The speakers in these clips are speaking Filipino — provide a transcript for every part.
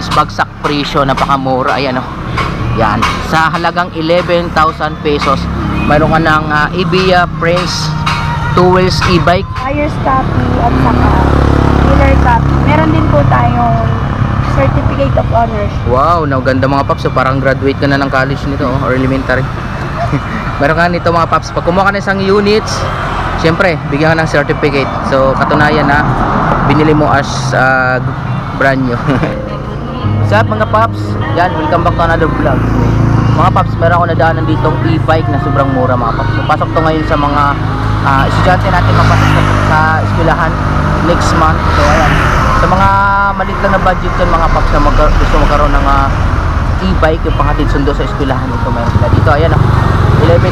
is bagsak presyo, napakamura. Ayan oh. Yan. Sa halagang 11,000 pesos, mayroon ka ng uh, Ibiya Prince two wheels e-bike. Buyer's copy at saka dealer copy. Meron din po tayong certificate of honors. Wow, no, ganda mga paps. So, parang graduate ka na ng college nito oh, or elementary. Meron ka nito mga paps. Pag kumuha ka ng isang units, syempre, bigyan ka ng certificate. So, katunayan na binili mo as uh, brand new. What's up mga paps? Yan, welcome back to another vlog. Mga paps, meron ako nadaanan ditong e-bike na sobrang mura mga paps. So, pasok to ngayon sa mga ah, estudyante natin mapasok sa, eskwelahan next month. So, ayan. Sa mga maliit lang na budget yan mga paps na mag gusto magkaroon ng ah, e-bike yung panghatid sundo sa eskwelahan ito meron sila dito ayan oh 11,000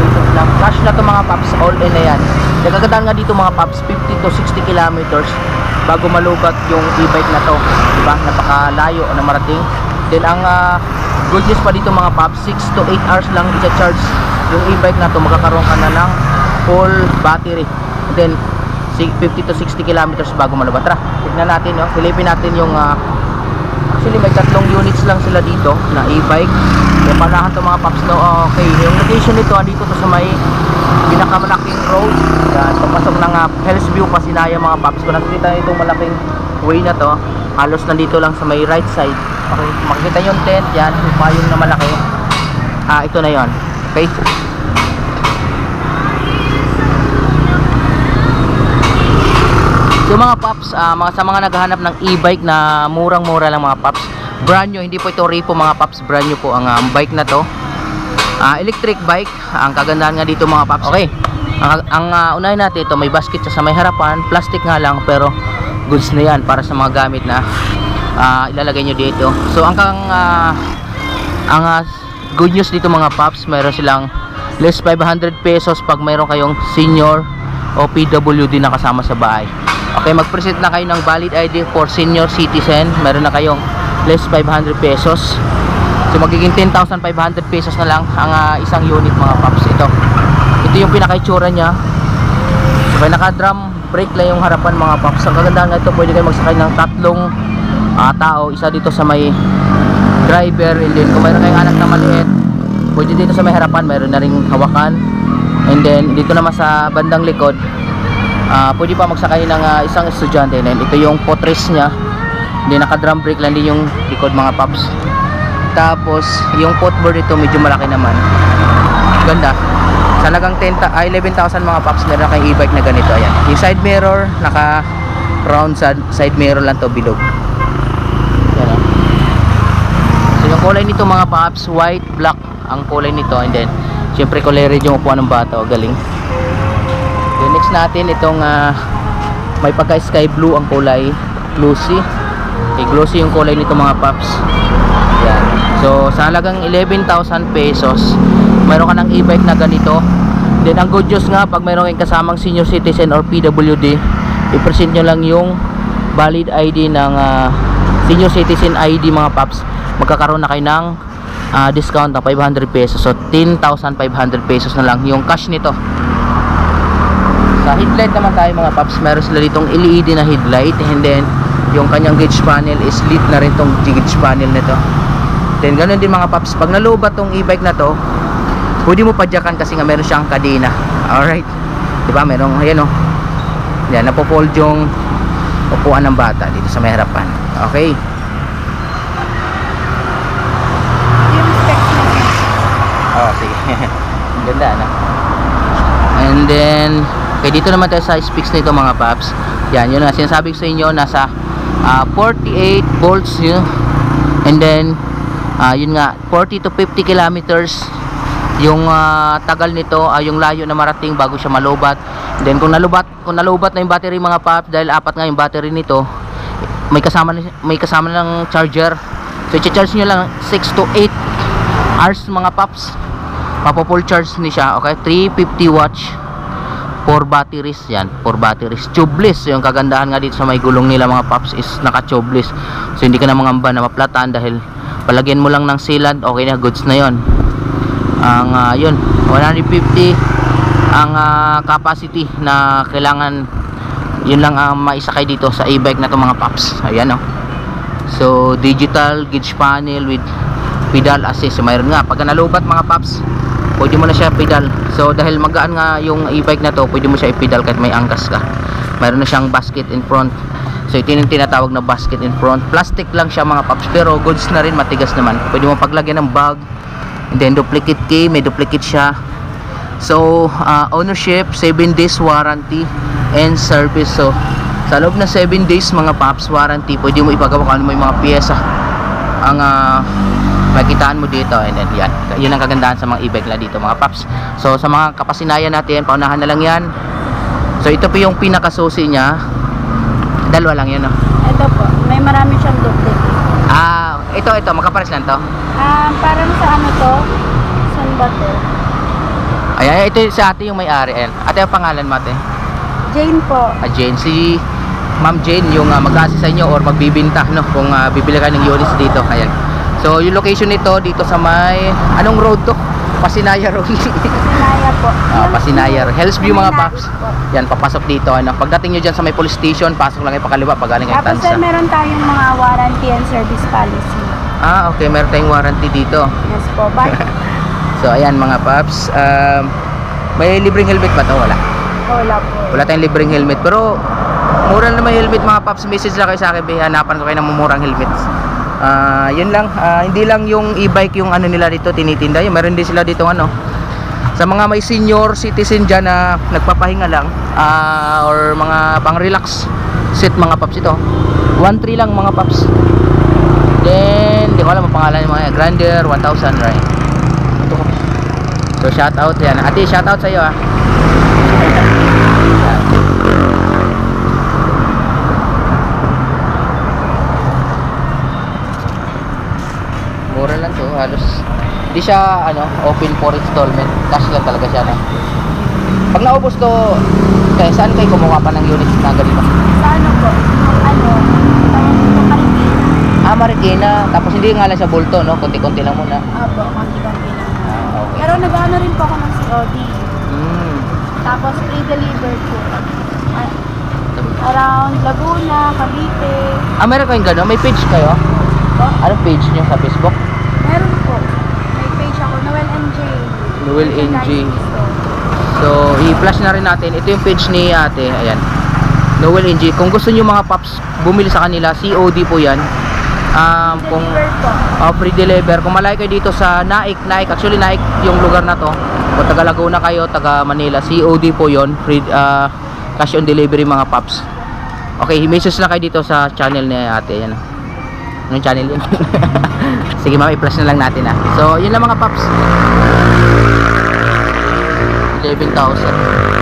pesos lang cash na to mga paps all in na yan nagagandaan nga dito mga paps 50 to 60 kilometers bago malubat yung e-bike na to diba? Napakalayo na marating. Then ang ah, good news pa dito mga paps 6 to 8 hours lang i-charge yung e-bike na to. Magkakaroon ka na ng full battery. Then si- 50 to 60 kilometers bago malubat. Tara tignan natin no? Silipin natin yung ah, Actually, may tatlong units lang sila dito na e-bike. Kaya panahan to mga paps no. Okay, yung location nito, andito to sa may pinakamalaking road. Yan, papasok ng uh, Hells View, Pasinaya mga paps. Kung nakikita itong malaking way na to, halos nandito lang sa may right side. Okay, makikita yung tent, yan, yung payong na malaki. Ah, ito na yon. Okay? So mga paps, ah, mga sa mga naghahanap ng e-bike na murang-mura lang mga paps. Brand new, hindi po ito repo mga paps, brand new po ang ah, bike na to. Ah, electric bike, ang kagandahan nga dito mga paps. Okay. Ang, ang ah, unahin natin ito, may basket sa may harapan, plastic nga lang pero goods na 'yan para sa mga gamit na ah, ilalagay nyo dito. So ang kang ah, ang ah, good news dito mga paps, mayroon silang less 500 pesos pag mayroon kayong senior o PWD na kasama sa bahay. Okay, mag-present na kayo ng valid ID for senior citizen. Meron na kayong less 500 pesos. So magiging 10,500 pesos na lang ang ah, isang unit mga paps ito. Ito yung pinaka-itsura niya. So, may naka-drum brake lang yung harapan mga paps. Ang kagandahan nga ito, pwede kayo magsakay ng tatlong ah, tao. Isa dito sa may driver and then kung mayroon kayong anak na maliit, pwede dito sa may harapan, mayroon na ring hawakan. And then dito naman sa bandang likod, Ah, pwede pa magsakay ng ah, isang estudyante and then ito yung potres niya hindi naka drum brake lang din yung likod mga paps. Tapos yung footboard ito medyo malaki naman. Ganda. Sa lagang 10 ta- ah, 11,000 mga paps meron na kayong e-bike na ganito. Ayan. Yung side mirror naka round side, mirror lang to bilog. Yan ah. so yung kulay nito mga paps white black ang kulay nito. And then syempre kulay red yung upuan ng bata o galing. Then next natin itong ah, may pagka sky blue ang kulay. Glossy. Okay, glossy yung kulay nito mga paps. Yan. So sa halagang 11,000 pesos, mayroon ka ng e-bike na ganito. Then ang good news nga pag mayroon kayong kasamang senior citizen or PWD, i-present nyo lang yung valid ID ng ah, senior citizen ID mga paps. Magkakaroon na kayo ng ah, discount ng 500 pesos. So 10,500 pesos na lang yung cash nito. Sa headlight naman tayo mga paps, meron sila ditong LED na headlight and then yung kanyang gauge panel is lit na rin tong gauge panel nito. Then ganun din mga paps, pag nalubat tong e-bike na to, pwede mo padyakan kasi nga meron siyang kadena. Alright. Diba? Merong, ayan o. Yan, napofold yung upuan ng bata dito sa may harapan. Okay. Oh, sige. Ganda, ano? And then, okay, dito naman tayo sa specs nito mga paps. Yan, yun na. Sinasabi ko sa inyo, nasa ah, 48 volts yun. And then, ah, yun nga, 40 to 50 kilometers yung ah, tagal nito, ah, yung layo na marating bago siya malubat. Then, kung nalubat, kung nalubat na yung battery mga paps, dahil apat nga yung battery nito, may kasama may kasama ng charger. So, i-charge nyo lang 6 to 8 hours mga paps mapo-full charge ni siya okay 350 watts 4 batteries yan. 4 batteries. Tubeless. Yung kagandahan nga dito sa may gulong nila mga paps is naka tubeless so hindi ka na mangamba na maplatan dahil palagyan mo lang ng sealant okay na goods na yon ang ah, yun. 150 ang ah, capacity na kailangan yun lang ang maisakay dito sa e-bike na to mga paps. Ayan oh. So, digital gauge panel with pedal assist. So, mayroon nga. Pagka nalubat mga paps, pwede mo na siya pedal. So, dahil magaan nga yung e-bike na to, pwede mo siya i-pedal kahit may angkas ka. Mayroon na siyang basket in front. So, ito yung tinatawag na basket in front. Plastic lang siya mga paps, pero goods na rin, matigas naman. Pwede mo paglagyan ng bag. And then, duplicate key, may duplicate siya. So, uh, ownership, 7 days warranty and service. So, sa loob ng 7 days mga paps warranty, pwede mo ipagawa kung ano yung mga pyesa ang uh, makitaan mo dito and then yan. Yun ang kagandahan sa mga e-bike na dito mga paps. So, sa mga kapasinayan natin, paunahan na lang yan. So, ito po yung pinakasusi niya. Dalawa lang yun, no? Ito po, may marami siyang duplicate. Ah, ito, ito, magkapares lang to. Ah, parang sa ano to? Saan ba to? Ayan, ito sa ate yung may-ari. Ayan. Ate, ang pangalan mo, ate? Jane po. uh, Jane. Si Ma'am Jane yung uh, mag-assist sa inyo or magbibinta no kung uh, bibili ka ng units dito. Ayan. So yung location nito dito sa may anong road to? Pasinaya Road. Pasinaya po. Ah, Pasinaya. Hells View mga paps. Yan papasok dito ano. Pagdating niyo diyan sa may police station, pasok lang kayo pakaliwa pag galing kayo Tapos sir, meron tayong mga warranty and service policy. Ah, okay, meron tayong warranty dito. Yes po. Bye. So ayan mga paps, um, may libreng helmet ba to? Wala. Wala po. Wala tayong libreng helmet pero mura na may helmet mga paps. Message lang kayo sa akin, hanapan ko kayo ng mumurang helmet. Ah, yun lang. Ah, hindi lang yung e-bike yung ano nila dito tinitinda. Yung meron din sila dito ano. Sa mga may senior citizen dyan na nagpapahinga lang ah, or mga pang relax set mga paps ito. 1.3 lang mga paps. Then, di ko alam ang pangalan ng mga yan. Grander 1000 right. So shout out yan. Ate, shout out sa iyo ah. Yan. Mura lang to, halos hindi siya ano, open for installment. Cash lang talaga siya no. Pag naubos to, kaya saan kayo kumuha pa ng unit na ganito? Sa ano po? Ano? Ah, Marikina. Tapos hindi nga lang siya bulto, no? Konti-konti lang muna. Apo, konti-konti lang. Ah, okay. Pero nag-ano rin po ako ng COD. Hmm. Tapos pre-delivered po. Ah, Around Laguna, Cavite. Ah, meron kayong gano'n? May page kayo? Po. Anong page nyo sa Facebook? Meron po. May page ako, Noel NJ. Merchandise store. So, i-flash na rin natin. Ito yung page ni ate. Ayan. Noel NG. Kung gusto nyo mga paps, bumili sa kanila. COD po yan. Um, kung uh, free deliver. Kung malayo kayo dito sa Naik, Naik. Actually, Naik yung lugar na to. Kung taga Laguna kayo, taga Manila. COD po yon Free, uh, cash on delivery mga paps. Okay, message lang kayo dito sa channel ni ate. Yan. Anong channel yun? Sige ma'am, i-flash na lang natin ah. So, yun lang mga paps. 11,000.